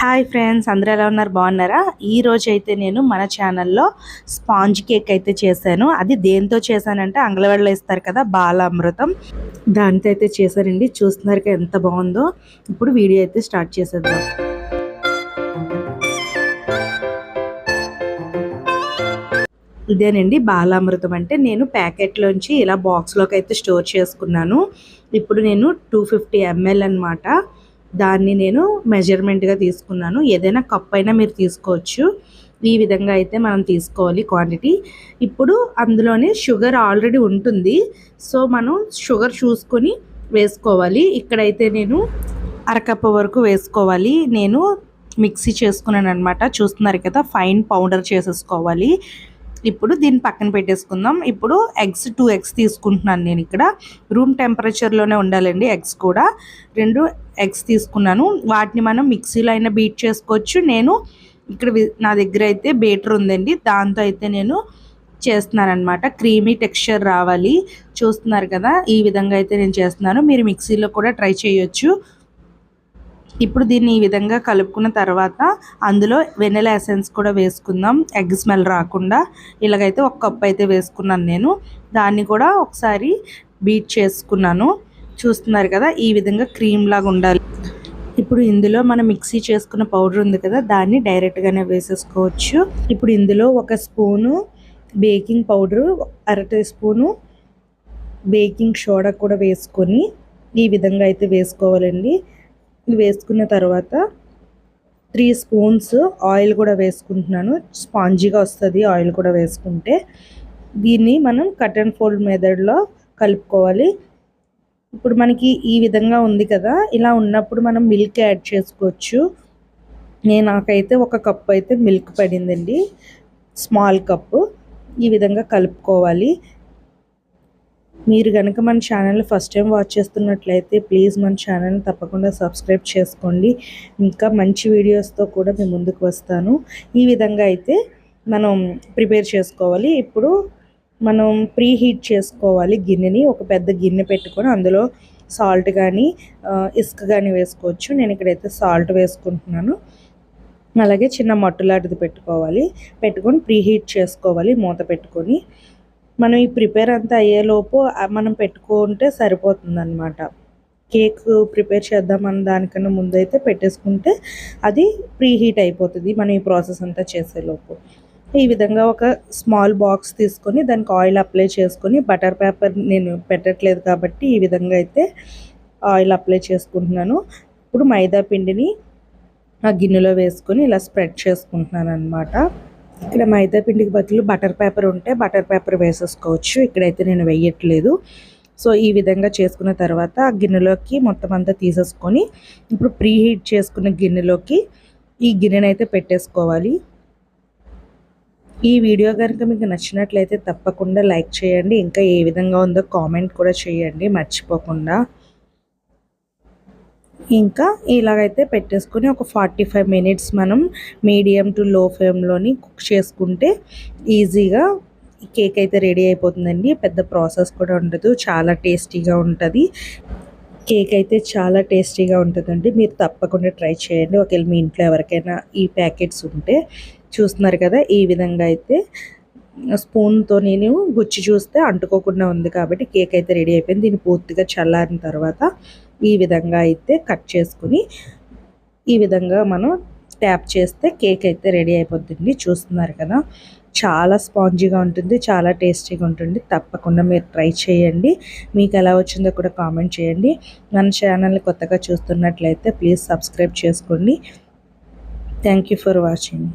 Hi friends అందరూ ఎలా ఉన్నారు? బాగున్నారా? ఈ అయితే నేను మన ఛానల్లో స్పాంజ్ కేక్ అయితే చేశాను. అది దేంతో చేశానంటే అంగళవాడలో ఇస్తారు కదా బాలామృతం. దానితో అయితే చేశారండి. చూస్తున్నారు ఎంత బాగుందో. ఇప్పుడు వీడియో అయితే స్టార్ట్ చేసేద్దాం. ఇదేనండి బాలామృతం అంటే నేను ప్యాకెట్లోంచి ఇలా బాక్స్లోకి అయితే స్టోర్ చేసుకున్నాను. ఇప్పుడు నేను టూ ఫిఫ్టీ ఎంఎల్ అనమాట దాన్ని నేను మెజర్మెంట్గా తీసుకున్నాను. ఏదైనా కప్ అయినా మీరు తీసుకోవచ్చు. ఈ విధంగా అయితే మనం తీసుకోవాలి క్వాంటిటీ ఇప్పుడు అందులోనే షుగర్ ఆల్రెడీ ఉంటుంది. సో మనం షుగర్ చూసుకొని వేసుకోవాలి. ఇక్కడైతే నేను అరకప్పు వరకు వేసుకోవాలి. నేను మిక్సీ చేసుకున్నాను అనమాట చూస్తున్నారు కదా ఫైన్ పౌడర్ చేసేసుకోవాలి. ఇప్పుడు దీన్ని పక్కన పెట్టేసుకుందాం. ఇప్పుడు ఎగ్స్ టూ ఎగ్స్ తీసుకుంటున్నాను నేను ఇక్కడ. రూమ్ టెంపరేచర్లోనే ఉండాలండి ఎగ్స్ కూడా. రెండు ఎగ్స్ తీసుకున్నాను. వాటిని మనం మిక్సీలో అయినా బీట్ చేసుకోవచ్చు. నేను ఇక్కడ నా దగ్గర అయితే బేటర్ ఉందండి. దాంతో అయితే నేను చేస్తున్నాను అనమాట క్రీమీ టెక్స్చర్ రావాలి. చూస్తున్నారు కదా ఈ విధంగా అయితే నేను చేస్తున్నాను. మీరు మిక్సీలో కూడా ట్రై చేయొచ్చు. ఇప్పుడు దీన్ని ఈ విధంగా కలుపుకున్న తర్వాత అందులో వెనెలా ఎసెన్స్ కూడా వేసుకుందాం. ఎగ్ స్మెల్ రాకుండా ఇలాగైతే ఒక కప్ అయితే వేసుకున్నాను నేను. దాన్ని కూడా ఒకసారి బీట్ చేసుకున్నాను. చూస్తున్నారు కదా ఈ విధంగా క్రీమ్ లాగా ఉండాలి. ఇప్పుడు ఇందులో మనం మిక్సీ చేసుకున్న పౌడర్ ఉంది కదా దాన్ని డైరెక్ట్గానే వేసేసుకోవచ్చు. ఇప్పుడు ఇందులో ఒక స్పూను బేకింగ్ పౌడరు అర టీ స్పూను బేకింగ్ సోడా కూడా వేసుకొని ఈ విధంగా అయితే వేసుకోవాలండి. వేసుకున్న తర్వాత త్రీ స్పూన్స్ ఆయిల్ కూడా వేసుకుంటున్నాను. స్పాంజీగా వస్తుంది ఆయిల్ కూడా వేసుకుంటే. దీన్ని మనం కట్ అండ్ ఫోల్డ్ మెథడ్లో కలుపుకోవాలి. ఇప్పుడు మనకి ఈ విధంగా ఉంది కదా ఇలా ఉన్నప్పుడు మనం మిల్క్ యాడ్ చేసుకోవచ్చు. నేను నాకైతే ఒక కప్ అయితే మిల్క్ పడిందండి. Small cup. ఈ విధంగా కలుపుకోవాలి. మీరు కనుక మన ఛానల్ ఫస్ట్ టైం వాచ్ చేస్తున్నట్లయితే ప్లీజ్ మన ఛానల్ తప్పకుండా సబ్స్క్రైబ్ చేసుకోండి. ఇంకా మంచి వీడియోస్తో కూడా మేము ముందుకు వస్తాను. ఈ విధంగా అయితే మనం ప్రిపేర్ చేసుకోవాలి. ఇప్పుడు మనం ప్రీ హీట్ చేసుకోవాలి గిన్నెని. ఒక పెద్ద గిన్నె పెట్టుకొని అందులో సాల్ట్ కానీ ఇసుక కానీ వేసుకోవచ్చు. నేను ఇక్కడైతే సాల్ట్ వేసుకుంటున్నాను. అలాగే చిన్న మట్టులాంటిది పెట్టుకోవాలి. పెట్టుకొని ప్రీ హీట్ చేసుకోవాలి. మూత పెట్టుకొని. మనం ఈ ప్రిపేర్ అంతా అయ్యేలోపు మనం పెట్టుకుంటే సరిపోతుంది అనమాట కేక్ ప్రిపేర్ చేద్దామన్న దానికన్నా ముందు అయితే పెట్టేసుకుంటే అది ప్రీ హీట్ అయిపోతుంది మనం ఈ ప్రాసెస్ అంతా చేసేలోపు. ఈ విధంగా ఒక స్మాల్ బాక్స్ తీసుకొని దానికి ఆయిల్ అప్లై చేసుకొని బటర్ పేపర్ నేను పెట్టట్లేదు కాబట్టి ఈ విధంగా అయితే ఆయిల్ అప్లై చేసుకుంటున్నాను. ఇప్పుడు మైదా పిండిని ఆ గిన్నెలో వేసుకొని ఇలా స్ప్రెడ్ చేసుకుంటున్నాను అనమాట ఇక్కడ మైదా పిండికి బదులు బటర్ పేపర్ ఉంటే బటర్ పేపర్ వేసేసుకోవచ్చు. ఇక్కడైతే నేను వేయట్లేదు. సో ఈ విధంగా చేసుకున్న తర్వాత గిన్నెలోకి మొత్తం అంతా తీసేసుకొని ఇప్పుడు ప్రీ హీట్ చేసుకున్న గిన్నెలోకి ఈ గిన్నెనైతే పెట్టేసుకోవాలి. ఈ వీడియో కనుక మీకు నచ్చినట్లయితే తప్పకుండా లైక్ చేయండి. ఇంకా ఏ విధంగా ఉందో కామెంట్ కూడా చేయండి. మర్చిపోకుండా. ఇంకా ఇలాగైతే పెట్టేసుకొని ఒక ఫార్టీ ఫైవ్ మినిట్స్ మనం మీడియం టు లో ఫ్లేమ్లోని కుక్ చేసుకుంటే ఈజీగా కేక్ అయితే రెడీ అయిపోతుందండి. పెద్ద ప్రాసెస్ కూడా ఉండదు. చాలా టేస్టీగా ఉంటుంది. కేక్ అయితే చాలా టేస్టీగా ఉంటుందండి. మీరు తప్పకుండా ట్రై చేయండి. ఒకవేళ మీ ఇంట్లో ఎవరికైనా ఈ ప్యాకెట్స్ ఉంటే చూస్తున్నారు కదా ఈ విధంగా అయితే స్పూన్తో నేను గుచ్చి చూస్తే అంటుకోకుండా ఉంది కాబట్టి కేక్ అయితే రెడీ అయిపోయింది. దీన్ని పూర్తిగా చల్లారిన తర్వాత ఈ విధంగా అయితే కట్ చేసుకుని ఈ విధంగా మనం ట్యాప్ చేస్తే కేక్ అయితే రెడీ అయిపోతుంది చూస్తున్నారు కదా చాలా స్పాంజీగా ఉంటుంది చాలా టేస్టీగా ఉంటుంది. తప్పకుండా మీరు ట్రై చేయండి. మీకు ఎలా వచ్చిందో కూడా కామెంట్ చేయండి. మన ఛానల్ని కొత్తగా చూస్తున్నట్లయితే ప్లీజ్ సబ్స్క్రైబ్ చేసుకోండి. Thank for watching.